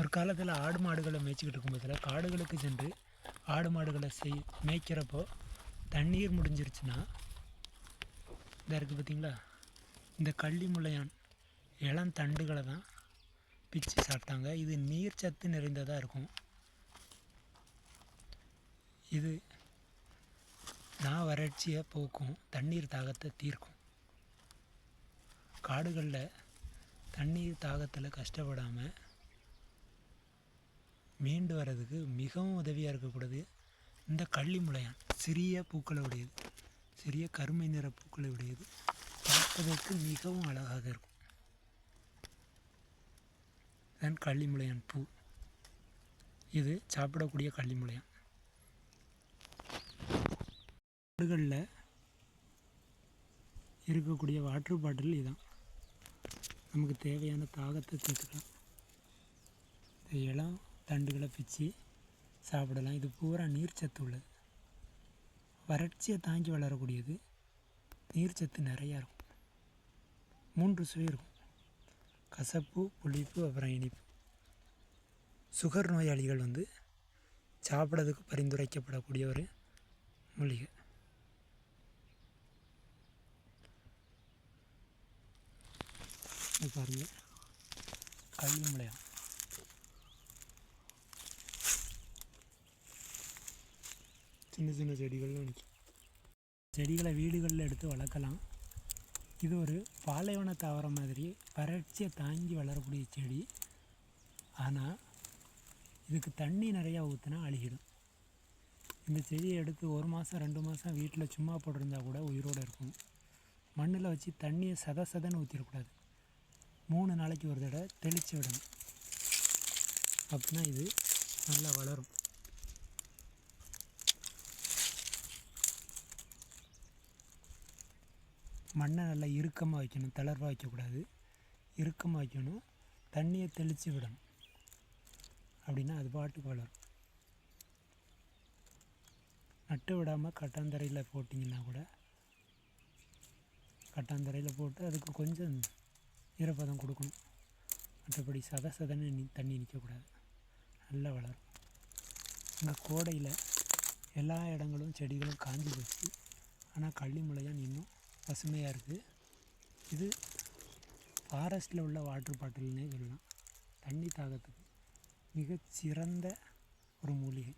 ஒரு காலத்தில் ஆடு மாடுகளை மேய்ச்சிக்கிட்டு இருக்கும்போதில் காடுகளுக்கு சென்று ஆடு மாடுகளை செய் மேய்க்கிறப்போ தண்ணீர் முடிஞ்சிருச்சுன்னா இதாக இருக்குது பார்த்தீங்களா இந்த கள்ளி முளையான் இளம் தண்டுகளை தான் பிச்சு சாப்பிட்டாங்க. இது நீர் சத்து நிறைந்ததாக இருக்கும். இது நான் வறட்சியை போக்கும் தண்ணீர் தாகத்தை தீர்க்கும். காடுகளில் தண்ணீர் தாகத்தில் கஷ்டப்படாமல் மீண்டு வர்றதுக்கு மிகவும் உதவியாக இருக்கக்கூடாது இந்த கள்ளி முளையான். சிறிய பூக்களை உடையது சிறிய கருமை நிற பூக்களை உடையது பார்ப்பதற்கு மிகவும் அழகாக இருக்கும். தான் கள்ளி முளையான் பூ. இது சாப்பிடக்கூடிய கள்ளி முளையான். காடுகளில் இருக்கக்கூடிய வாட்டர் பாட்டில் இதுதான் நமக்கு தேவையான தாகத்தை தீர்த்துக்கலாம் இந்த இளம் தண்டுகளை பிச்சு சாப்பிடலாம். இது பூரா நீர்ச்சத்து உள்ளது வறட்சியை தாங்கி வளரக்கூடியது. நீர்ச்சத்து நிறையா இருக்கும். மூன்று சுவை இருக்கும். கசப்பு புளிப்பு அப்புறம் இனிப்பு. சுகர் நோயாளிகள் வந்து சாப்பிட்றதுக்கு பரிந்துரைக்கப்படக்கூடிய ஒரு மூலிகை. இது கல்வி முளையம் சின்ன சின்ன செடிகள்லாம் நிற்கும் செடிகளை வீடுகளில் எடுத்து வளர்க்கலாம். இது ஒரு பாலைவன தாவரம் மாதிரி வறட்சியை தாங்கி வளரக்கூடிய செடி. ஆனால் இதுக்கு தண்ணி நிறையா ஊற்றினா அழுகிடும். இந்த செடியை எடுத்து ஒரு மாதம் ரெண்டு மாதம் வீட்டில் சும்மா போட்டிருந்தா கூட உயிரோடு இருக்கும். மண்ணில் வச்சு தண்ணியை சத சதன்னு ஊற்றிடக்கூடாது மூணு நாளைக்கு ஒரு தடவை தெளித்து விடணும். அப்படின்னா இது நல்லா வளரும். மண்ணை நல்லா இறுக்கமாக வைக்கணும் தளர்வாக வைக்கக்கூடாது. இறுக்கமாக வைக்கணும் தண்ணியை தெளித்து விடணும். அப்படின்னா அது பாட்டுக்கு வளரும். நட்டு விடாமல் கட்டாந்தரையில் போட்டிங்கன்னா கூட கட்டாந்தரையில் போட்டு அதுக்கு கொஞ்சம் ஈரப்பதம் கொடுக்கணும். மற்றபடி சத சதன்னு தண்ணி நிற்கக்கூடாது நல்லா வளரும். இந்த கோடையில் எல்லா இடங்களும் செடிகளும் காஞ்சி போச்சு. ஆனால் கள்ளி இன்னும் பசுமையாக இருக்குது இது ஃபாரஸ்ட்டில் உள்ள வாட்டர் பாட்டில்னே சொல்லலாம். தண்ணி தாகத்துக்கு மிகச்சிறந்த ஒரு மூலிகை.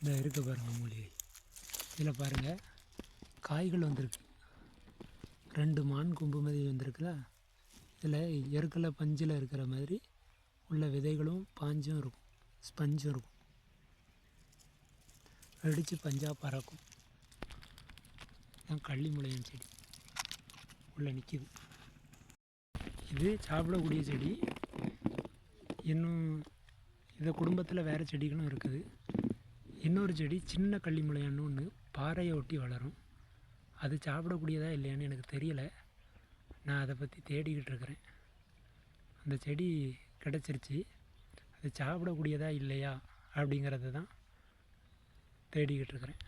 இந்த இருக்க பாருங்கள் மூலிகை. இதில் பாருங்கள் காய்கள் வந்திருக்கு. ரெண்டு மான் கொம்பு மாதிரி வந்திருக்குல்ல இதில் எருக்கலை பஞ்சில் இருக்கிற மாதிரி உள்ள விதைகளும் பாஞ்சும் இருக்கும். ஸ்பஞ்சும் இருக்கும். வெடித்து பஞ்சாக பறக்கும். இதுதான் கள்ளி செடி. உள்ளே நிற்கிது இது சாப்பிடக்கூடிய செடி. இன்னும் இந்த குடும்பத்தில் வேறு செடிகளும் இருக்குது. இன்னொரு செடி சின்ன கள்ளி ஒன்று பாறையை ஒட்டி வளரும். அது சாப்பிடக்கூடியதா இல்லையான்னு எனக்கு தெரியலை. நான் அதை பற்றி தேடிக்கிட்டு இருக்கிறேன். அந்த செடி கிடச்சிருச்சு. அது சாப்பிடக்கூடியதா இல்லையா அப்படிங்கிறத தான் தேடிக்கிட்டு இருக்கிறேன்.